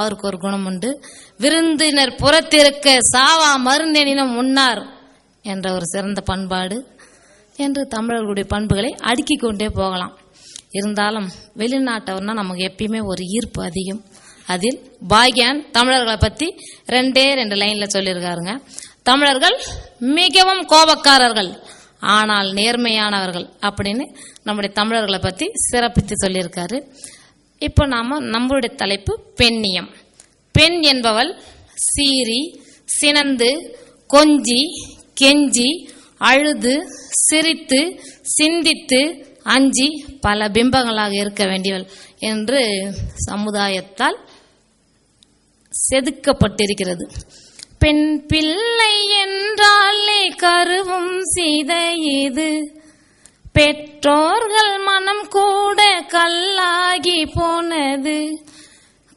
அவருக்கு ஒரு குணம் உண்டு. விருந்தினர் புறத்திருக்க சாவா மருந்தெனினும் முன்னார் என்ற ஒரு சிறந்த பண்பாடு என்று தமிழர்களுடைய பண்புகளை அடுக்கி கொண்டே போகலாம். இருந்தாலும் வெளிநாட்டவர்னா நமக்கு எப்பயுமே ஒரு ஈர்ப்பு அதிகம். அதில் பாக்யான் தமிழர்களை பற்றி ரெண்டே ரெண்டு லைனில் சொல்லியிருக்காருங்க. தமிழர்கள் மிகவும் கோபக்காரர்கள் ஆனால் நேர்மையானவர்கள் அப்படின்னு நம்முடைய தமிழர்களை பற்றி சிறப்பித்து சொல்லியிருக்காரு. இப்போ நாம நம்மளுடைய தலைப்பு பெண்ணியம். பெண் என்பவள் சீறி சினந்து கொஞ்சி கெஞ்சி அழுது சிரித்து சிந்தித்து அஞ்சி பல பிம்பங்களாக இருக்க வேண்டியவள் என்று சமுதாயத்தால் செதுக்கப்பட்டிருக்கிறது. பெண் பிள்ளை என்றாலே கருவும் சீதை இது. பெற்றோர்கள் மனம் கூட கல்லாகி போனது.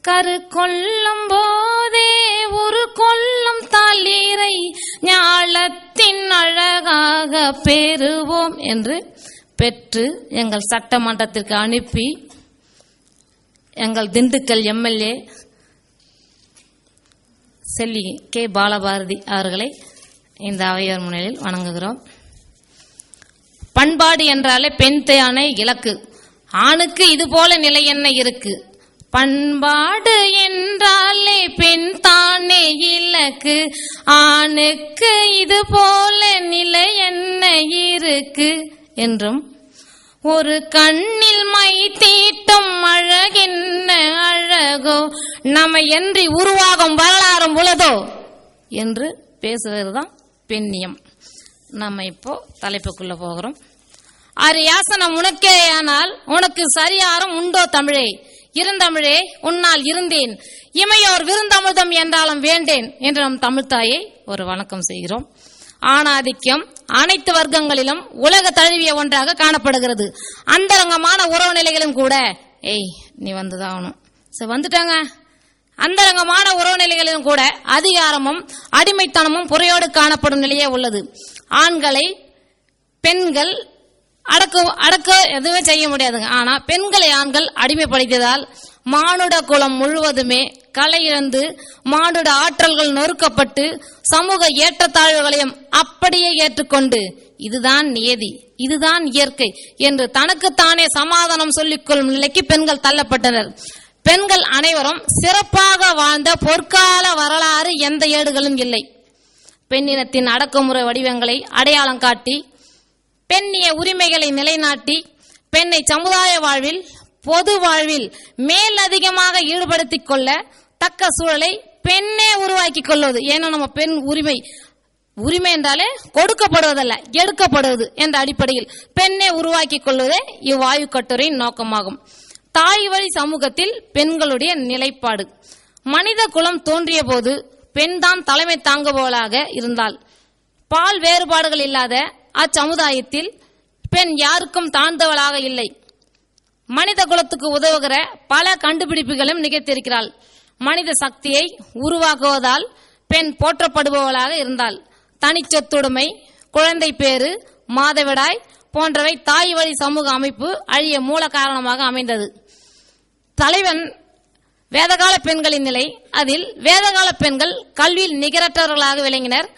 கரு கொள்ளும் போதே ஒரு கொள்ளும் தளிரை ஞாலத்தின் அழகாக பெறுவோம் என்று பெற்று எங்கள் சட்டமன்றத்திற்கு அனுப்பி எங்கள் திண்டுக்கல் எம்எல்ஏ செல்வி கே. பாலபாரதி அவர்களை இந்த அவையோர் முன்னிலையில் வணங்குகிறோம். பண்பாடு என்றாலே பெண் தானே இலக்கு. ஆணுக்கு இது போல நிலை என்ன இருக்கு? பண்பாடு என்றாலே பெண் தானே இலக்கு. ஆணுக்கு இது போல நிலை என்ன இருக்கு? என்றும் ஒரு கண்ணில் மை தீட்டும் அழகென்ன அழகோ? நம்ம என்று உருவாகும் வரலாறும் உளதோ? என்று பேசுவதுதான் பெண்ணியம். நம்ம இப்போ தலைப்புக்குள்ள போகிறோம். அரியாசனம் உனக்கேயானால் உனக்கு சரியாரம் உண்டோ தமிழே? இருந்தமிழே உன்னால் இருந்தேன். இமையோர் விருந்தமிழ்தம் என்றாலும் வேண்டேன் என்று நம் தமிழ்தாயை ஒரு வணக்கம் செய்கிறோம். ஆணாதிக்கம் அனைத்து வர்க்கங்களிலும் உலக தழுவிய ஒன்றாக காணப்படுகிறது. அந்தரங்கமான உறவு நிலைகளும் கூட. ஏய் நீ வந்துதான் ஆகணும். சரி வந்துட்டாங்க. அந்தரங்கமான உறவு நிலைகளிலும் கூட அதிகாரமும் அடிமைத்தனமும் புறையோடு காணப்படும் நிலையே உள்ளது. ஆண்களை பெண்கள் அடக்க அடக்க எதுவுமே செய்ய முடியாதுங்க. ஆனா பெண்களை ஆண்கள் அடிமைப்படுத்தியதால் மானுட குலம் முழுவதுமே கலை இழந்து மானுட ஆற்றல்கள் நொறுக்கப்பட்டு சமூக ஏற்றத்தாழ்வுகளையும் அப்படியே ஏற்றுக்கொண்டு இதுதான் நியதி இதுதான் இயற்கை என்று தனக்குத்தானே சமாதானம் சொல்லிக் கொள்ளும் நிலைக்கு பெண்கள் தள்ளப்பட்டனர். பெண்கள் அனைவரும் சிறப்பாக வாழ்ந்த பொற்கால வரலாறு எந்த ஏடுகளும் இல்லை. பெண்ணினத்தின் அடக்குமுறை வடிவங்களை அடையாளம் காட்டி பெண்ணிய உரிமைகளை நிலைநாட்டி பெண்ணை சமுதாய வாழ்வில் பொது வாழ்வில் மேல் அதிகமாக ஈடுபடுத்திக் கொள்ள தக்க சூழலை பெண்ணே உருவாக்கி கொள்வது. ஏன்னா நம்ம பெண் உரிமை உரிமை என்றாலே கொடுக்கப்படுவதல்ல எடுக்கப்படுவது என்ற அடிப்படையில் பெண்ணை உருவாக்கி கொள்வதே இவ்வாயு கட்டுரையின் நோக்கமாகும். தாய் வழி சமூகத்தில் பெண்களுடைய நிலைப்பாடு. மனித குலம் தோன்றிய போது பெண்தான் தலைமை தாங்குபவளாக இருந்தால் பால் வேறுபாடுகள் இல்லாத அச்சமுதாயத்தில் பெண் யாருக்கும் தாழ்ந்தவளாக இல்லை. மனித குலத்துக்கு உதவுகிற பல கண்டுபிடிப்புகளும் நிகழ்த்தியிருக்கிறாள். மனித சக்தியை உருவாக்குவதால் பெண் போற்றப்படுபவளாக இருந்தாள். தனிச்சொத்துடைமை குழந்தை பேறு மாதவிடாய் போன்றவை தாய் வழி சமூக அமைப்பு அழிய மூல காரணமாக அமைந்தது. தலைவன் வேதகால பெண்களின் நிலை. அதில் வேதகால பெண்கள் கல்வியில் நிகரற்றவர்களாக விளங்கினர்.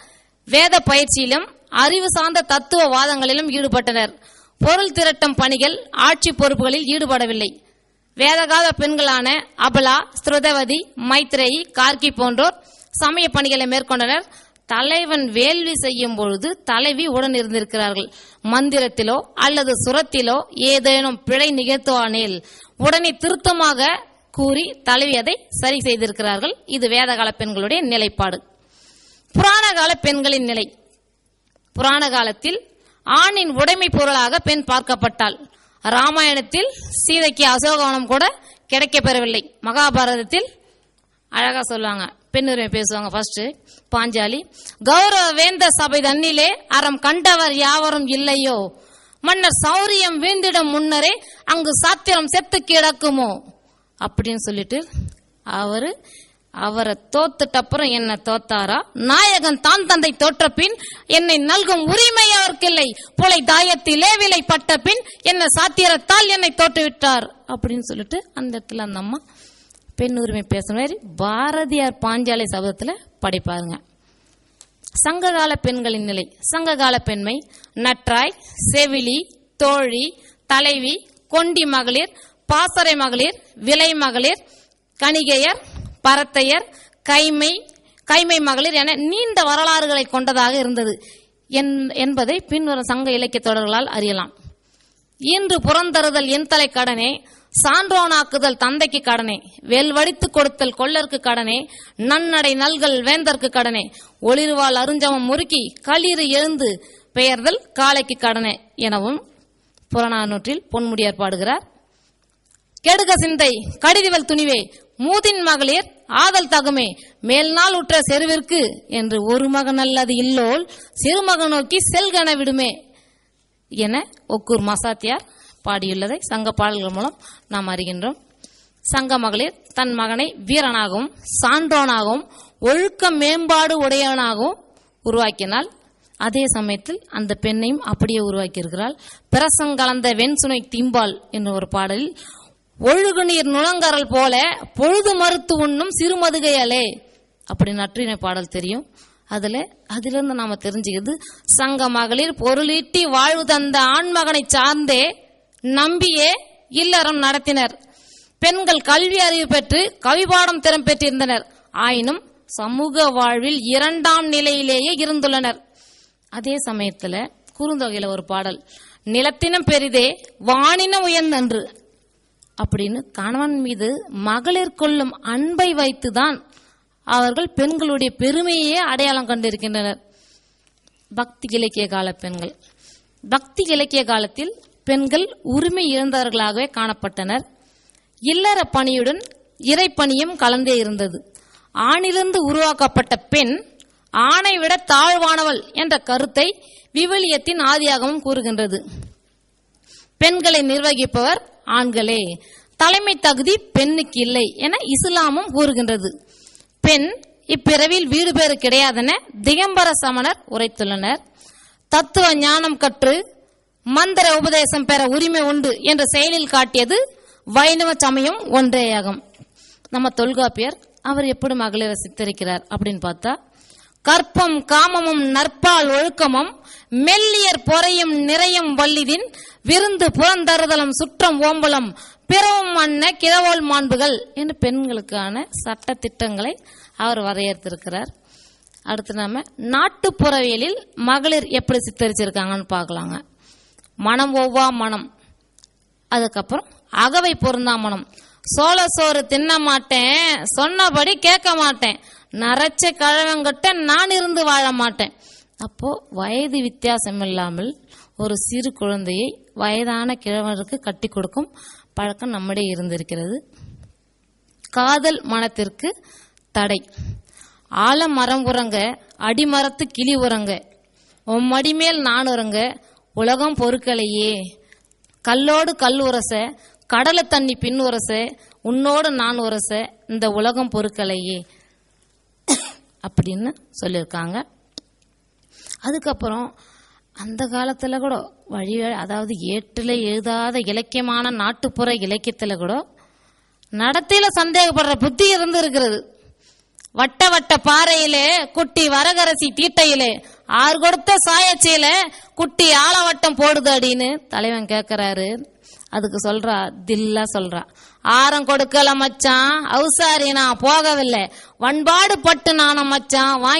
வேத பயிற்சியிலும் அறிவு சார்ந்த தத்துவ வாதங்களிலும் ஈடுபட்டனர். பொருள் திரட்டும் பணிகள் ஆட்சி பொறுப்புகளில் ஈடுபடவில்லை. வேதகால பெண்களான அபலா ஸ்ருதவதி மைத்ரேயி கார்கி போன்றோர் சமய பணிகளை மேற்கொண்டனர். தலைவன் வேள்வி செய்யும் பொழுது தலைவி உடன் இருந்திருக்கிறார்கள். மந்திரத்திலோ அல்லது சுரத்திலோ ஏதேனும் பிழை நிகழ்த்துவானேல் உடனே திருத்தமாக கூறி தலைவி அதை சரி செய்திருக்கிறார்கள். இது வேதகால பெண்களுடைய நிலைப்பாடு. புராண கால பெண்களின் நிலை. புராண காலத்தில் ஆணின் உடைமை பொருளாக பெண் பார்க்கப்பட்டாள். ராமாயணத்தில் சீதைக்கு அசோகவனம் கூட கிடைக்க பெறவில்லை மகாபாரதத்தில் அழகா சொல்லுவாங்க. பெண்ணுரிமை பேசுவாங்க ஃபர்ஸ்ட் பாஞ்சாலி. கௌரவ வேந்த சபை தன்னிலே அறம் கண்டவர் யாவரும் இல்லையோ? மன்னர் சௌரியம் வீழ்ந்திடும் முன்னரே அங்கு சாத்திரம் செத்து கிடக்குமோ? அப்படின்னு சொல்லிட்டு அவரு அவரை தோத்துட்ட அப்புறம் என்ன தோத்தாரா? நாயகன் தான் தந்தை தோற்ற பின் என்னை நல்கும் உரிமை அவருக்கு புலை தாயத்திலே விலை பட்ட பின் என்ன சாத்தியரத்தால் என்னை தோற்றுவிட்டார். அப்படின்னு சொல்லிட்டு அந்த இடத்துல அந்த அம்மா பெண் உரிமை பேசுற மாதிரி பாரதியார் பாஞ்சாலை சபதத்தில் படிப்பாருங்க. சங்ககால பெண்களின் நிலை. சங்ககால பெண்மை நற்றாய் செவிலி தோழி தலைவி கொண்டி மகளிர் பாசறை மகளிர் விலை மகளிர் கணிகையர் பரத்தையர் கைமை கைமை மகளிர் என நீண்ட வரலாறுகளை கொண்டதாக இருந்தது என்- என்பதை பின்வரும் சங்க இலக்கிய தொடர்களால் அறியலாம். இன்று புறந்தருதல் என் தலை கடனே சான்றோனாக்குதல் தந்தைக்கு கடனே வெல்வடித்து கொடுத்தல் கொள்ளருக்கு கடனே நன்னடை நல்கள் வேந்தற்கு கடனே ஒளிர்வால் அருஞ்சமம் முறுக்கி களிறு எழுந்து பெயர்தல் காளைக்கு கடனே எனவும் புறநானூற்றில் பொன்முடியார் பாடுகிறார். கெடுக சிந்தை கடிதிவல் துணிவே மூதின் மகளிர் ஆதல் தகுமே மேல்நாள் உற்ற செருவிற்கு என்று ஒரு மகன் அல்லது இல்லோல் சிறுமகன் நோக்கி செல்கன விடுமே என ஒக்கூர் மசாத்தியார் பாடியுள்ளதை சங்க பாடல்கள் மூலம் நாம் அறிகின்றோம். சங்க மகளிர் தன் மகனை வீரனாகவும் சான்றோனாகவும் ஒழுக்க மேம்பாடு உடையவனாகவும் உருவாக்கினால் அதே சமயத்தில் அந்த பெண்ணையும் அப்படியே உருவாக்கியிருக்கிறாள். பிரசங்கலந்த வெண்சுனை தீம்பால் என்ற ஒரு பாடலில் ஒழுகுநீர் நுழங்கரல் போல பொழுது மறுத்து உண்ணும் சிறுமதுகையலே அப்படி நற்றினை பாடல் தெரியும். அதுல அதிலிருந்து நாம தெரிஞ்சுக்கிறது சங்க மகளிர் பொருளீட்டி வாழ்வு தந்த ஆண்மகனை சார்ந்தே நம்பியே இல்லறம் நடத்தினர். பெண்கள் கல்வி அறிவு பெற்று கவிபாடம் திறம் பெற்றிருந்தனர். ஆயினும் சமூக வாழ்வில் இரண்டாம் நிலையிலேயே இருந்துள்ளனர். அதே சமயத்துல குறுந்தொகையில ஒரு பாடல் நிலத்தினம் பெரிதே வானினம் உயர்ந்தன்று. அப்படின்னு கணவன் மீது மகளிர் கொள்ளும் அன்பை வைத்துதான் அவர்கள் பெண்களுடைய பெருமையே அடையாளம் கண்டிருக்கின்றனர். பக்தி இலக்கிய கால பெண்கள். பக்தி இலக்கிய காலத்தில் பெண்கள் உரிமை இழந்தவர்களாகவே காணப்பட்டனர். இல்லற பணியுடன் இறைப்பணியும் கலந்தே இருந்தது. ஆணிலிருந்து உருவாக்கப்பட்ட பெண் ஆணை விட தாழ்வானவள் என்ற கருத்தை விவிலியத்தின் ஆதியாகவும் கூறுகின்றது. பெண்களை நிர்வகிப்பவர் ஆண்களே. தலைமை தகுதி பெண்ணுக்கு இல்லை என இஸ்லாமும் கூறுகின்றது. பெண் இப்பிறவில் வீடு பேறு கிடையாதென திகம்பர சமணர் உரைத்துள்ளனர். தத்துவ ஞானம் கற்று மந்திர உபதேசம் பெற உரிமை உண்டு என்ற செயலில் காட்டியது வைணவ சமயம் ஒன்றேயாகும். நம்ம தொல்காப்பியர் அவர் எப்படி மகளிரை சித்தரிக்கிறார் அப்படின்னு பார்த்தா கற்பம் காமமும் நற்பால் ஒழுக்கமும் மெல்லியர் பொறையும் நிறையும் வல்லிதின் விருந்து புறந்தருதலம் சுற்றம் ஓம்பலம் பிறவும் அன்ன கிழவோல் மாண்புகள் என்று பெண்களுக்கான சட்ட திட்டங்களை அவர் வரையறுத்திருக்கிறார். அடுத்து நாம நாட்டுப்புறவியலில் மகளிர் எப்படி சித்தரிச்சிருக்காங்கன்னு பார்க்கலாங்க. மனம் ஒவ்வா மனம். அதுக்கப்புறம் அகவை பொருந்தா மனம். சோழ சோறு தின்ன மாட்டேன் சொன்னபடி கேட்க மாட்டேன். நரைச்ச கழவங்கிட்ட நான் இருந்து வாழ மாட்டேன். அப்போ வயது வித்தியாசம் இல்லாமல் ஒரு சிறு குழந்தையை வயதான கிழவருக்கு கட்டி கொடுக்கும் பழக்கம் நம்மிடையே இருந்திருக்கிறது. காதல் மனத்திற்கு தடை. ஆலமரம் உறங்க அடிமரத்து கிளி உறங்க உம்மடி மேல் நான் உறங்க உலகம் பொறுக்கலையே. கல்லோடு கல் உரச கடலை தண்ணி பின் உரச உன்னோடு நான் உரச இந்த உலகம் பொறுக்கலையே. அப்படின்னு சொல்லியிருக்காங்க. அதுக்கப்புறம் அந்த காலத்தில் கூட வழி அதாவது ஏற்றில் எழுதாத இலக்கியமான நாட்டுப்புற இலக்கியத்தில் கூட நடத்தையில் சந்தேகப்படுற புத்தி இருந்து இருக்கிறது வட்ட வட்ட பாறையிலே குட்டி வரகரசி தீட்டையிலே ஆறு கொடுத்த சாயச்சியில குட்டி ஆலவட்டம் போடுது அப்படின்னு தலைவன் கேட்கிறாரு அதுக்கு சொல்றா தில்லா சொல்றா. ஆரம் கொடுக்கல மச்சான் அவுசாரி நான் போகவில்லை. வன்பாடு பட்டு நானும் மச்சான் வாங்கி